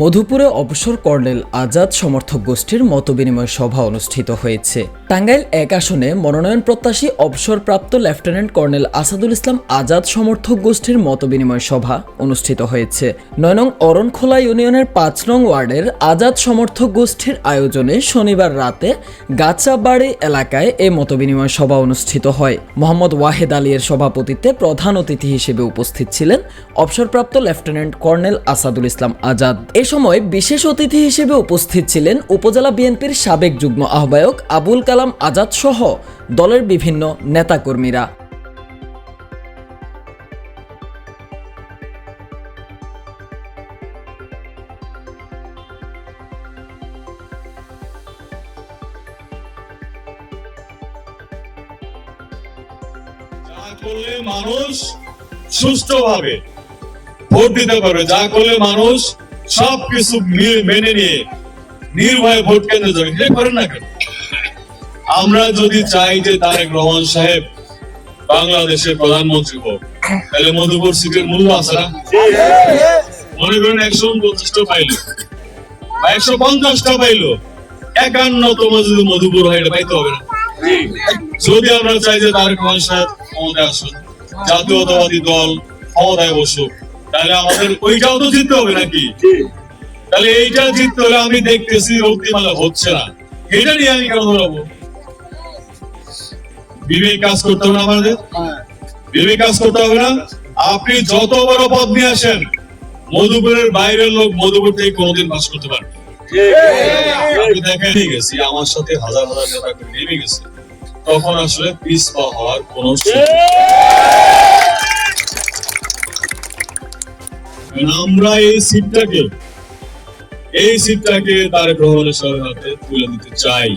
মধুপুরে অবসর কর্নেল আজাদ সমর্থক গোষ্ঠীর মতবিনিময় সভা অনুষ্ঠিত হয়েছে। টাঙ্গাইল এক আসনে মনোনয়ন প্রত্যাশী অবসরপ্রাপ্ত লেফটেন্যান্ট কর্নেল আসাদুল ইসলাম আজাদ সমর্থক গোষ্ঠীর মতবিনিময় সভা অনুষ্ঠিত হয়েছে। নয় নং অরণখোলা ইউনিয়নের পাঁচ নং ওয়ার্ডের আজাদ সমর্থক গোষ্ঠীর আয়োজনে শনিবার রাতে গাছাবাড়ি এলাকায় এই মতবিনিময় সভা অনুষ্ঠিত হয়। মোহাম্মদ ওয়াহেদ আলীর সভাপতিত্বে প্রধান অতিথি হিসেবে উপস্থিত ছিলেন অবসরপ্রাপ্ত লেফটেন্যান্ট কর্নেল আসাদুল ইসলাম আজাদ। এ সময় বিশেষ অতিথি হিসেবে উপস্থিত ছিলেন উপজেলা বিএনপির সাবেক যুগ্ম আহ্বায়ক আবুল কালাম আজাদ সহ দলের বিভিন্ন নেতাকর্মীরা। মানুষ সুষ্ঠুভাবে ভোট দিতে পারবে, যা করলে মানুষ সবকিছু মিল- মেনে নিয়ে নির্ভয়ে ভোট কেন্দ্রে যাবে। সেটা করেন না কেন? আমরা যদি চাই যে তারেক রহমান সাহেব বাংলাদেশের প্রধানমন্ত্রী হোক, তাহলে মধুপুর সিটের মূল্য আছে না? মনে করেন একশো উনপঞ্চাশটা পাইলো বা একশো পঞ্চাশটা পাইলো। একান্নতম যদি মধুপুর হয়, এটা পাইতে হবে না। যদি আমরা চাই যে তারেক রহমান সাহেব ক্ষমতায় আসুন, জাতীয়তাবাদী দল ক্ষমতায় বসুক তাহলে আমাদের ওইটাও তো জিততে হবে নাকি? তাহলে এইটা জিততে হলে আমি দেখতেছি রক্তিমালা হচ্ছে না। এটা নিয়ে আমি কেন ধরাবো? বিবেক কাজ করতে হবে না আমাদের? বিবেক কাজ করতে হবে না? আপনি যত বড় পদ নিয়ে আসেন, মধুপুরের বাইরের লোক মধুপুর থেকে কোনোদিন পাস করতে পারবে আমার সাথে হাজার হাজার নেতা নেমে গেছে। তখন আসলে পিস হওয়ার কোনো আমরা এই সিটটাকে এই সিটটাকে তার গ্রহণের হাতে তুলে দিতে চাই।